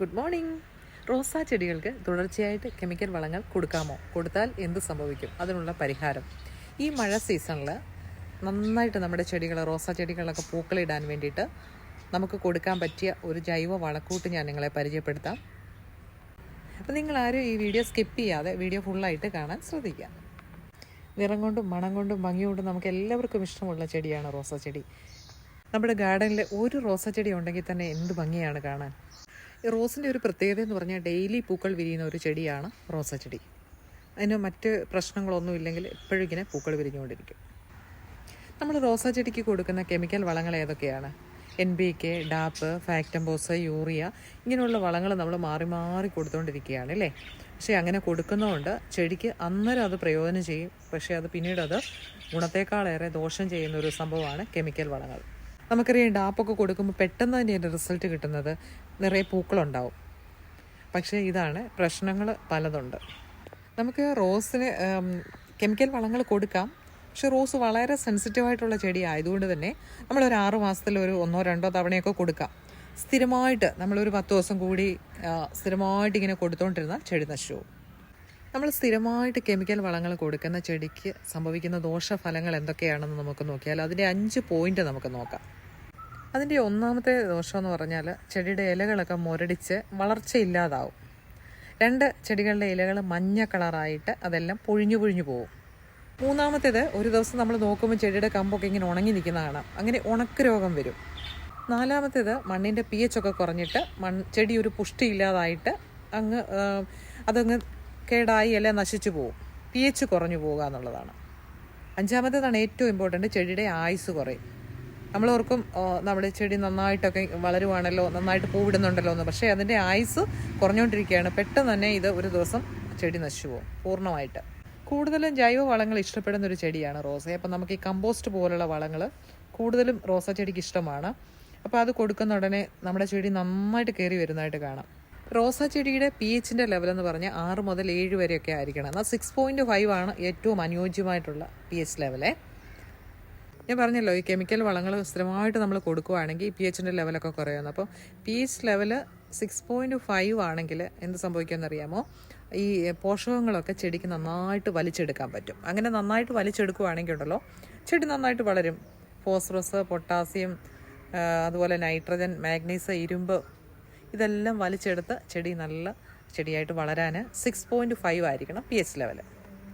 Good morning റോസാ ചെടികൾക്ക് തുടർച്ചയായിട്ട് കെമിക്കൽ വളങ്ങൾ കൊടുക്കാമോ? കൊടുത്താൽ എന്ത് സംഭവിക്കും? അതിനുള്ള പരിഹാരം. ഈ മഴ സീസണിൽ നന്നായിട്ട് നമ്മുടെ ചെടികൾ റോസാ ചെടികളൊക്കെ പൂക്കളിടാൻ വേണ്ടിയിട്ട് നമുക്ക് കൊടുക്കാൻ പറ്റിയ ഒരു ജൈവ വളക്കൂട്ട് ഞാൻ നിങ്ങളെ പരിചയപ്പെടുത്താം. അപ്പോൾ നിങ്ങളാരും ഈ വീഡിയോ സ്കിപ്പ് ചെയ്യാതെ വീഡിയോ ഫുള്ളായിട്ട് കാണാൻ ശ്രദ്ധിക്കുക നിറം കൊണ്ടും മണം കൊണ്ടും ഭംഗി കൊണ്ടും നമുക്ക് എല്ലാവർക്കും ഇഷ്ടമുള്ള ചെടിയാണ് റോസാ ചെടി. നമ്മുടെ ഗാർഡനിൽ ഒരു റോസാ ചെടി ഉണ്ടെങ്കിൽ തന്നെ എന്ത് ഭംഗിയാണ് കാണാൻ? റോസിന്റെ ഒരു പ്രത്യേകത എന്ന് പറഞ്ഞാൽ ഡെയിലി പൂക്കൾ വിരിയുന്ന ഒരു ചെടിയാണ് റോസ ചെടി. അതിന് മറ്റ് പ്രശ്നങ്ങളൊന്നും ഇല്ലെങ്കിൽ എപ്പോഴും ഇങ്ങനെ പൂക്കൾ വിരിഞ്ഞുകൊണ്ടിരിക്കും. നമ്മൾ റോസാ ചെടിക്ക് കൊടുക്കുന്ന കെമിക്കൽ വളങ്ങൾ ഏതൊക്കെയാണ്? N P K DAP Factamfos urea ഇങ്ങനെയുള്ള വളങ്ങൾ നമ്മൾ മാറി മാറി കൊടുത്തുകൊണ്ടിരിക്കുകയാണ് അല്ലേ? പക്ഷേ അങ്ങനെ കൊടുക്കുന്നതുകൊണ്ട് ചെടിക്ക് അന്നേരം അത് പ്രയോജനം ചെയ്യും. പക്ഷേ അത് പിന്നീട് അത് ഗുണത്തേക്കാളേറെ ദോഷം ചെയ്യുന്ന ഒരു സംഭവമാണ് കെമിക്കൽ വളങ്ങൾ. നമുക്കറിയാം ഡാപ്പൊക്കെ കൊടുക്കുമ്പോൾ പെട്ടെന്ന് തന്നെ അതിന്റെ റിസൾട്ട് കിട്ടുന്നത്. നിറയെ പൂക്കളുണ്ടാവും. പക്ഷേ ഇതാണ് പ്രശ്നങ്ങൾ പലതുണ്ട്. നമുക്ക് റോസിന് കെമിക്കൽ വളങ്ങൾ കൊടുക്കാം. പക്ഷെ റോസ് വളരെ സെൻസിറ്റീവ് ആയിട്ടുള്ള ചെടി ആയതുകൊണ്ട് തന്നെ നമ്മളൊരു ആറ് മാസത്തിൽ ഒരു ഒന്നോ രണ്ടോ തവണയൊക്കെ കൊടുക്കാം. സ്ഥിരമായിട്ട് നമ്മളൊരു പത്ത് ദിവസം കൂടി സ്ഥിരമായിട്ട് ഇങ്ങനെ കൊടുത്തുകൊണ്ടിരുന്നാൽ ചെടി നശിച്ചു നമ്മൾ സ്ഥിരമായിട്ട് കെമിക്കൽ വളങ്ങൾ കൊടുക്കുന്ന ചെടിക്ക് സംഭവിക്കുന്ന ദോഷഫലങ്ങൾ എന്തൊക്കെയാണെന്ന് നമുക്ക് നോക്കിയാൽ അതിന്റെ അഞ്ച് പോയിന്റ് നമുക്ക് നോക്കാം. അതിന്റെ ഒന്നാമത്തെ ദോഷമെന്ന് പറഞ്ഞാൽ ചെടിയുടെ ഇലകളൊക്കെ മുരടിച്ച് വളർച്ചയില്ലാതാവും. രണ്ട് ചെടികളുടെ ഇലകൾ മഞ്ഞ കളറായിട്ട് അതെല്ലാം പൊഴിഞ്ഞു പൊഴിഞ്ഞു പോകും മൂന്നാമത്തേത് ഒരു ദിവസം നമ്മൾ നോക്കുമ്പോൾ ചെടിയുടെ കമ്പൊക്കെ ഇങ്ങനെ ഉണങ്ങി നിൽക്കുന്നതാണ്. അങ്ങനെ ഉണക്ക് രോഗം വരും. നാലാമത്തേത് മണ്ണിന്റെ പി എച്ച് ഒക്കെ കുറഞ്ഞിട്ട് മൺ ചെടി ഒരു പുഷ്ടി ഇല്ലാതായിട്ട് അങ്ങ് അതങ്ങ് കേടായി അല്ലെ നശിച്ചു പോകും. പി എച്ച് കുറഞ്ഞു പോകുക എന്നുള്ളതാണ്. അഞ്ചാമത്തേതാണ് ഏറ്റവും ഇമ്പോർട്ടന്റ് ചെടിയുടെ ആയുസ് കുറയും. നമ്മൾ ഓർക്കും ആ, നമ്മുടെ ചെടി നന്നായിട്ടൊക്കെ വളരുവാണല്ലോ നന്നായിട്ട് പൂവിടുന്നുണ്ടല്ലോ എന്ന്. പക്ഷേ അതിന്റെ ആയുസ് കുറഞ്ഞുകൊണ്ടിരിക്കുകയാണ്. പെട്ടെന്ന് തന്നെ ഇത് ഒരു ദിവസം ചെടി നശിച്ചു പോകും പൂർണമായിട്ട്. കൂടുതലും ജൈവ വളങ്ങൾ ഇഷ്ടപ്പെടുന്ന ഒരു ചെടിയാണ് റോസ. അപ്പം നമുക്ക് ഈ കമ്പോസ്റ്റ് പോലുള്ള വളങ്ങൾ കൂടുതലും റോസ ചെടിക്ക് ഇഷ്ടമാണ്. അപ്പോൾ അത് കൊടുക്കുന്ന ഉടനെ നമ്മുടെ ചെടി നന്നായിട്ട് കയറി വരുന്നതായിട്ട് കാണാം. റോസ ചെടിയുടെ പി എച്ചിന്റെ ലെവൽ എന്ന് പറഞ്ഞാൽ ആറ് മുതൽ ഏഴ് വരെയൊക്കെ ആയിരിക്കണം. എന്നാൽ സിക്സ് പോയിന്റ് ഫൈവ് ആണ് ഏറ്റവും അനുയോജ്യമായിട്ടുള്ള പി എച്ച് ലെവലേ ഞാൻ പറഞ്ഞല്ലോ ഈ കെമിക്കൽ വളങ്ങൾ സ്ഥിരമായിട്ട് നമ്മൾ കൊടുക്കുവാണെങ്കിൽ പി എച്ചിന്റെ ലെവലൊക്കെ കുറയുന്നു. അപ്പോൾ p H level six point five ആണെങ്കിൽ എന്ത് സംഭവിക്കുമെന്ന് അറിയാമോ ഈ പോഷകങ്ങളൊക്കെ ചെടിക്ക് നന്നായിട്ട് വലിച്ചെടുക്കാൻ പറ്റും. അങ്ങനെ നന്നായിട്ട് വലിച്ചെടുക്കുകയാണെങ്കിൽ ഉണ്ടല്ലോ ചെടി നന്നായിട്ട് വളരും. ഫോസ്ഫറസ് പൊട്ടാസ്യം അതുപോലെ നൈട്രജൻ മാഗ്നീസ് ഇരുമ്പ് ഇതെല്ലാം വലിച്ചെടുത്ത് ചെടി നല്ല ചെടിയായിട്ട് വളരാൻ സിക്സ് പോയിന്റ് ഫൈവ് ആയിരിക്കണം പി എച്ച് ലെവൽ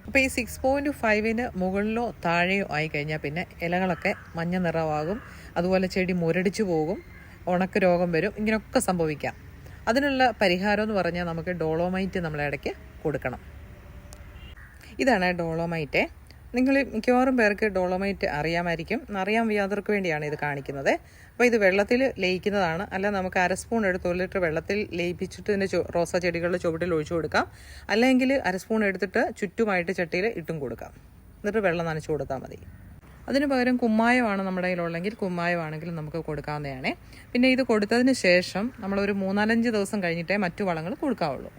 അപ്പോൾ ഈ സിക്സ് പോയിന്റ് ഫൈവിന് മുകളിലോ താഴെയോ ആയി കഴിഞ്ഞാൽ പിന്നെ ഇലകളൊക്കെ മഞ്ഞ നിറമാകും. അതുപോലെ ചെടി മുരടിച്ചു പോകും. ഉണക്ക് രോഗം വരും. ഇങ്ങനെയൊക്കെ സംഭവിക്കാം. അതിനുള്ള പരിഹാരം എന്ന് പറഞ്ഞാൽ നമുക്ക് ഡോളോമൈറ്റ് നമ്മളിടയ്ക്ക് കൊടുക്കണം. ഇതാണ് ഡോളോമൈറ്റ് നിങ്ങൾ മിക്കവാറും പേർക്ക് ഡോളോമൈറ്റ് അറിയാമായിരിക്കും. അറിയാൻ വയ്യാത്തവർക്ക് വേണ്ടിയാണ് ഇത് കാണിക്കുന്നത്. അപ്പോൾ ഇത് വെള്ളത്തിൽ ലയിക്കുന്നതാണ്. അല്ല നമുക്ക് അര സ്പൂൺ എടുത്ത് ഒരു ലിറ്റർ വെള്ളത്തിൽ ലയിപ്പിച്ചിട്ട് ഇതിന്റെ റോസാ ചെടികളുടെ ചുവട്ടിൽ ഒഴിച്ചു കൊടുക്കാം. അല്ലെങ്കിൽ അര സ്പൂൺ എടുത്തിട്ട് ചുറ്റുമായിട്ട് ചട്ടിയിൽ ഇട്ടും കൊടുക്കാം. എന്നിട്ട് വെള്ളം നനച്ചു കൊടുത്താൽ മതി. അതിന് പകരം കുമ്മായമാണ് നമ്മുടെ കയ്യിലുള്ളെങ്കിൽ കുമ്മായമാണെങ്കിൽ നമുക്ക് കൊടുക്കാവുന്നതാണ്. പിന്നെ ഇത് കൊടുത്തതിന് ശേഷം നമ്മളൊരു മൂന്നാലഞ്ച് ദിവസം കഴിഞ്ഞിട്ടേ മറ്റു വളങ്ങൾ കൊടുക്കാവുള്ളൂ.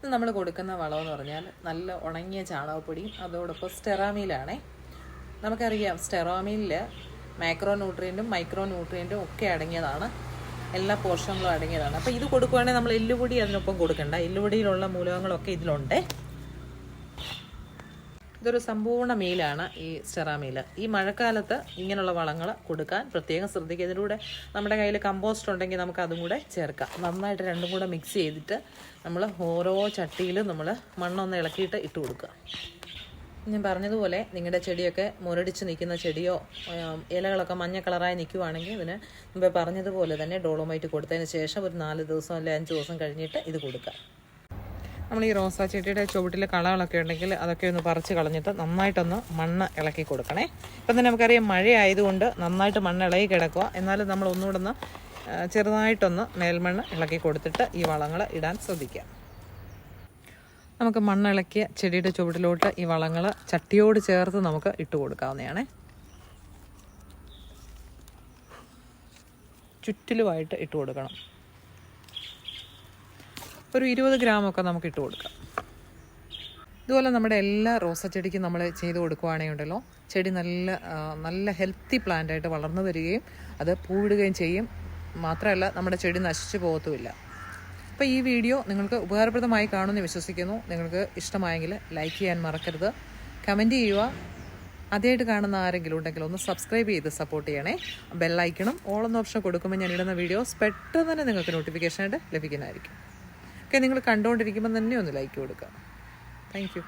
ഇത് നമ്മൾ കൊടുക്കുന്ന വളമെന്ന് പറഞ്ഞാൽ നല്ല ഉണങ്ങിയ ചാണകപ്പൊടിയും അതോടൊപ്പം സ്റ്റെറാമീലാണേ. നമുക്കറിയാം സ്റ്റെറാമീലിൽ മാക്രോ ന്യൂട്രിയന്റും മൈക്രോ ന്യൂട്രിയന്റും ഒക്കെ അടങ്ങിയതാണ്. എല്ലാ പോഷകങ്ങളും അടങ്ങിയതാണ്. അപ്പോൾ ഇത് കൊടുക്കുകയാണെങ്കിൽ നമ്മൾ എല്ലുപൊടി അതിനൊപ്പം കൊടുക്കണ്ട. എല്ലുപൊടിയിലുള്ള മൂലകങ്ങളൊക്കെ ഇതിലുണ്ട്. ഇതൊരു സമ്പൂർണ മീലാണ് ഈ സ്റ്റെറാമീൽ ഈ മഴക്കാലത്ത് ഇങ്ങനെയുള്ള വളങ്ങൾ കൊടുക്കാൻ പ്രത്യേകം ശ്രദ്ധിക്കുക. ഇതിലൂടെ നമ്മുടെ കയ്യിൽ കമ്പോസ്റ്റ് ഉണ്ടെങ്കിൽ നമുക്ക് അതും കൂടെ ചേർക്കാം. നന്നായിട്ട് രണ്ടും കൂടെ മിക്സ് ചെയ്തിട്ട് നമ്മൾ ഓരോ ചട്ടിയിലും നമ്മൾ മണ്ണൊന്ന് ഇളക്കിയിട്ട് ഇട്ട് കൊടുക്കുക. ഞാൻ പറഞ്ഞതുപോലെ നിങ്ങളുടെ ചെടിയൊക്കെ മുരടിച്ച് നിൽക്കുന്ന ചെടിയോ ഇലകളൊക്കെ മഞ്ഞ കളറായി നിൽക്കുവാണെങ്കിൽ ഇതിന് മുമ്പേ പറഞ്ഞതുപോലെ തന്നെ ഡോളോമൈറ്റ് കൊടുത്തതിന് ശേഷം ഒരു നാല് ദിവസം അല്ലെങ്കിൽ അഞ്ച് ദിവസം കഴിഞ്ഞിട്ട് ഇത് കൊടുക്കുക. നമ്മൾ ഈ റോസാ ചെടിയുടെ ചുവട്ടിൽ കളകളൊക്കെ ഉണ്ടെങ്കിൽ അതൊക്കെ ഒന്ന് പറിച്ച് കളഞ്ഞിട്ട് നന്നായിട്ടൊന്ന് മണ്ണ് ഇളക്കി കൊടുക്കണേ. ഇപ്പം തന്നെ നമുക്കറിയാം മഴ ആയതുകൊണ്ട് നന്നായിട്ട് മണ്ണ് ഇളകി കിടക്കുക. എന്നാലും നമ്മൾ ഒന്നുകൂടെ ഒന്ന് ചെറുതായിട്ടൊന്ന് മേൽമണ്ണ് ഇളക്കി കൊടുത്തിട്ട് ഈ വളങ്ങൾ ഇടാൻ ശ്രദ്ധിക്കാം നമുക്ക് മണ്ണ് ഇളക്കിയ ചെടിയുടെ ചുവട്ടിലോട്ട് ഈ വളങ്ങൾ ചട്ടിയോട് ചേർത്ത് നമുക്ക് ഇട്ട് കൊടുക്കാവുന്നതാണ്. ചുറ്റിലുമായിട്ട് ഇട്ട് കൊടുക്കണം. ഒരു ഇരുപത് ഗ്രാമൊക്കെ നമുക്ക് ഇട്ട് കൊടുക്കാം. ഇതുപോലെ നമ്മുടെ എല്ലാ റോസ ചെടിക്കും നമ്മൾ ചെയ്ത് കൊടുക്കുവാണെങ്കിൽ ഉണ്ടല്ലോ. ചെടി നല്ല നല്ല ഹെൽത്തി പ്ലാന്റായിട്ട് വളർന്നു വരികയും അത് പൂവിടുകയും ചെയ്യും. മാത്രമല്ല നമ്മുടെ ചെടി നശിച്ചു പോകത്തുമില്ല. അപ്പോൾ ഈ വീഡിയോ നിങ്ങൾക്ക് ഉപകാരപ്രദമായി കാണുമെന്ന് വിശ്വസിക്കുന്നു. നിങ്ങൾക്ക് ഇഷ്ടമായെങ്കിൽ ലൈക്ക് ചെയ്യാൻ മറക്കരുത്. കമന്റ് ചെയ്യുക. ആദ്യമായിട്ട് കാണുന്ന ആരെങ്കിലും ഉണ്ടെങ്കിൽ ഒന്ന് സബ്സ്ക്രൈബ് ചെയ്ത് സപ്പോർട്ട് ചെയ്യണേ. ബെല്ലൈക്കണം ഓൾ ഓപ്ഷൻ കൊടുക്കുമ്പോൾ ഞാൻ ഇടുന്ന വീഡിയോസ് പെട്ടെന്ന് തന്നെ നിങ്ങൾക്ക് നോട്ടിഫിക്കേഷനായിട്ട് ലഭിക്കുന്നതായിരിക്കും. ഓക്കെ നിങ്ങൾ കണ്ടുകൊണ്ടിരിക്കുമ്പോൾ തന്നെ ഒന്ന് ലൈക്ക് കൊടുക്കുക. Thank you